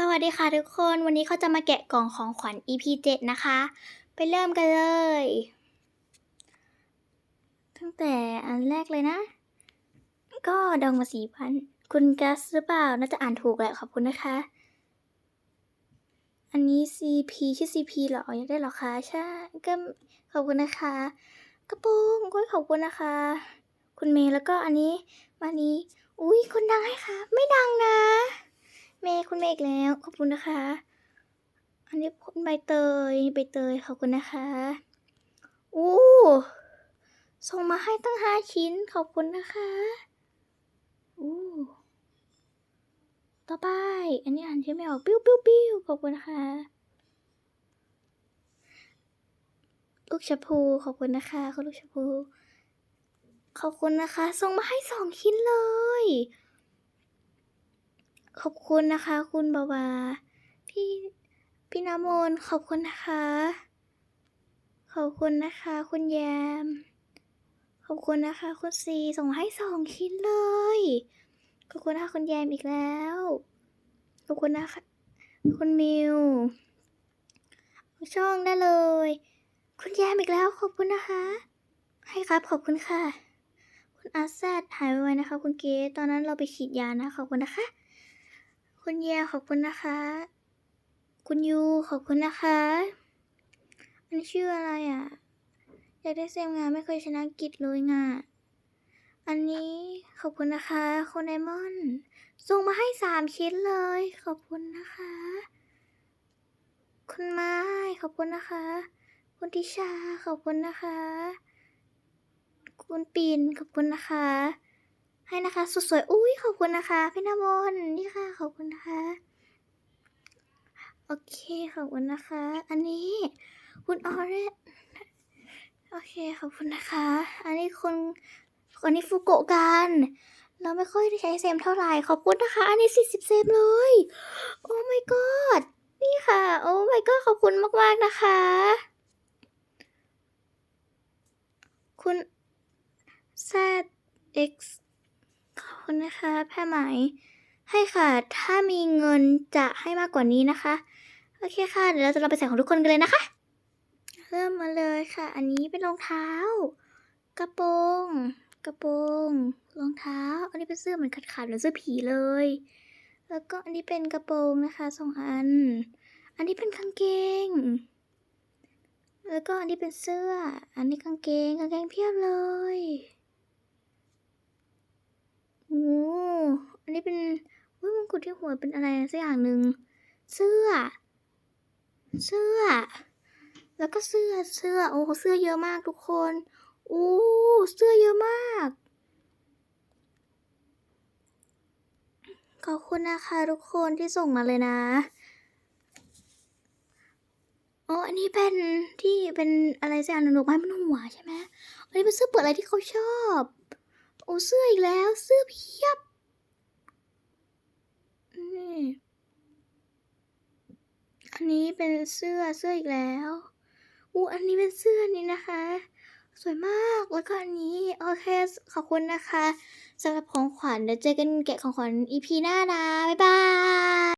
สวัสดีค่ะทุกคน วันนี้เขาจะมาแกะกล่องของขวัญ EP 7 นะคะ ไปเริ่มกันเลย ตั้งแต่อันแรกเลยนะ ก็ดองมาสี่พัน คุณกัสหรือเปล่า น่าจะอ่านถูกแหละขอบคุณนะคะ อันนี้ CP ชื่อ CP เหรออยากได้หรอคะ ใช่ ก็ขอบคุณนะคะ กระโปรงก็ขอบคุณนะคะ คุณเมย์แล้วก็อันนี้มานี้ อุ้ยคนดังให้ค่ะ ไม่ดังนะ เมย์คุณเมย์อีกแล้ว ขอบคุณนะคะ อันนี้คุณใบเตยใบเตยขอบคุณนะคะอู้ส่งมาให้ตั้งห้าชิ้นขอบคุณนะคะอู้ต่อไป อันนี้อ่านชื่อไม่ออกปิ้วปิ้วปิ้วขอบคุณนะคะลูกชะพูขอบคุณนะคะคุณลูกชะพูขอบคุณนะคะส่งมาให้สองชิ้นเลย ขอบคุณนะคะ คุณบาวา พี่พี่น้ำมนต์ขอบคุณนะคะ ขอบคุณนะคะ คุณแยม ขอบคุณนะคะ คุณซีส่งให้สองชิ้นเลย ขอบคุณนะคะคุณแยมอีกแล้ว ขอบคุณนะคะ คุณมิวช่องได้เลย คุณแยมอีกแล้ว ขอบคุณนะคะ ให้ครับ ขอบคุณค่ะ คุณอาแซดหายไวๆนะคะ คุณเกตอนนั้นเราไปฉีดยานะ ขอบคุณนะคะ คุณแยขอบคุณนะคะ คุณยูขอบคุณนะคะอันนี้ชื่ออะไรอะ อยากได้เซมงานไม่เคยชนะกิจเลยงะอันนี้ขอบคุณนะคะคุณไดมอนด์ส่งมาให้สามชิ้นเลย ขอบคุณนะคะ คุณไม้ขอบคุณนะคะ คุณทิชาขอบคุณนะคะ คุณปีนขอบคุณนะคะ ให้นะคะสุดสวยอุ้ยขอบคุณนะคะพี่นามนนี่ค่ะขอบคุณนะคะโอเคขอบคุณนะคะ อันนี้คุณออเรสโอเคขอบคุณนะคะ อันนี้คุณอันนี้ฟูโกะกันเราไม่ค่อยได้ใช้เซมเท่าไหร่ขอบคุณนะคะ อันนี้ 40 เซมเลย โอ้ my god นี่ค่ะ โอ้ my god ขอบคุณมาก ๆ นะคะ คุณ ZX ขอบ คุณนะคะแพรไหม ให้ค่ะ ถ้ามีเงินจะให้มากกว่านี้นะคะ โอเคค่ะ เดี๋ยวเราจะเราไปใส่ของทุกคนกันเลยนะคะ เริ่มมาเลยค่ะ อันนี้เป็นรองเท้า กระโปรง กระโปรง รองเท้า อันนี้เป็นเสื้อเหมือนขาดขาดๆเหมือเสื้อผีเลย แล้วก็อันนี้เป็นกระโปรงนะคะสองอัน อันนี้เป็นกางเกงแล้วก็อันนี้เป็นเสื้อ อันนี้กางเกง กางเกงเพียบเลย โอ้ ที่เป็นวิมงกุฎที่หัวเป็นอะไรสักอย่างหนึ่งเสื้อ เสื้อ แล้วก็เสื้อเสื้อโอ้เสื้อเยอะมากทุกคนโอ้เสื้อเยอะมาก ขอบคุณนะคะทุกคนที่ส่งมาเลยนะโอ้อันนี้เป็นที่เป็นอะไรสักอย่างหนึ่งดอกไม้บนหัวใช่ไหมอันนี้เป็นเสื้อเปิดอะไรที่เขาชอบ โอ้เสื้ออีกแล้ว เสื้อเพียบ นี่ อันนี้เป็นเสื้อเสื้ออีกแล้วอู้อันนี้เป็นเสื้อนี้นะคะ สวยมาก แล้วก็อันนี้ โอเค ขอบคุณนะคะสำหรับของขวัญเดี๋ยวเจอกันแกะของขวัญ EP หน้านะ บ๊ายบาย